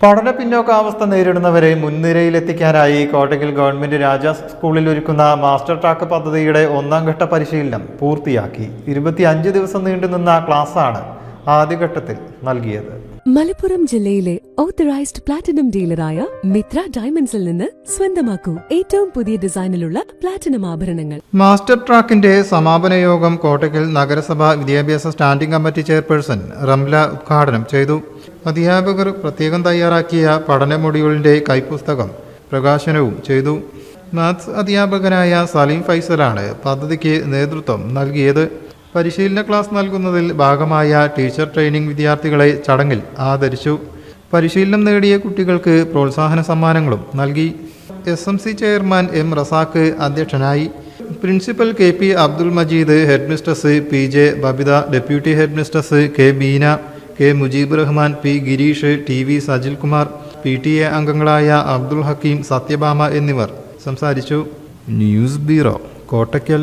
പഠന പിന്നോക്കാവസ്ഥ നേരിടുന്നവരെ മുൻനിരയിലെത്തിക്കാനായി കോട്ടയ്ക്കൽ ഗവൺമെന്റ് രാജാസ് സ്കൂളിൽ ഒരുക്കുന്ന മാസ്റ്റർ ട്രാക്ക് പദ്ധതിയുടെ ഒന്നാം ഘട്ട പരിശീലനം പൂർത്തിയാക്കി. ഇരുപത്തിയഞ്ച് ദിവസം നീണ്ടുനിന്ന ക്ലാസ്സാണ് ആദ്യഘട്ടത്തിൽ നൽകിയത്. മലപ്പുറം ജില്ലയിലെ ഓത്തറൈസ്ഡ് പ്ലാറ്റിനം ഡീലറായ മിത്ര ഡയമണ്ട്സിൽ നിന്ന് സ്വന്തമാക്കൂ. ഏറ്റവും പുതിയ ഡിസൈനിലുള്ള പ്ലാറ്റിനം ആഭരണങ്ങൾ. മാസ്റ്റർ ട്രാക്കിന്റെ സമാപന യോഗം കോട്ടയ്ക്കൽ നഗരസഭ വിദ്യാഭ്യാസ സ്റ്റാൻഡിംഗ് കമ്മിറ്റി ചെയർപേഴ്സൺ റംല ഉദ്ഘാടനം ചെയ്തു. അധ്യാപകർ പ്രത്യേകം തയ്യാറാക്കിയ പഠന മൊഡ്യൂളിന്റെ കൈപുസ്തകം പ്രകാശനവും ചെയ്തു. മാത്സ് അധ്യാപകനായ സലീം ഫൈസലാണ് പദ്ധതിക്ക് നേതൃത്വം നൽകിയത്. പരിശീലന ക്ലാസ് നൽകുന്നതിൽ ഭാഗമായ ടീച്ചർ ട്രെയിനിംഗ് വിദ്യാർത്ഥികളെ ചടങ്ങിൽ ആദരിച്ചു. പരിശീലനം നേടിയ കുട്ടികൾക്ക് പ്രോത്സാഹന സമ്മാനങ്ങളും നൽകി. S M C chairman M Razak അധ്യക്ഷനായി. Principal K P Abdul Majeed head mistress P J Babitha deputy head mistress K Beena K Mujeeb Rahman P Girish T V Sajil Kumar P T A അംഗങ്ങളായ അബ്ദുൽ ഹക്കീം സത്യഭാമ എന്നിവർ സംസാരിച്ചു. News bureau Kottakkal.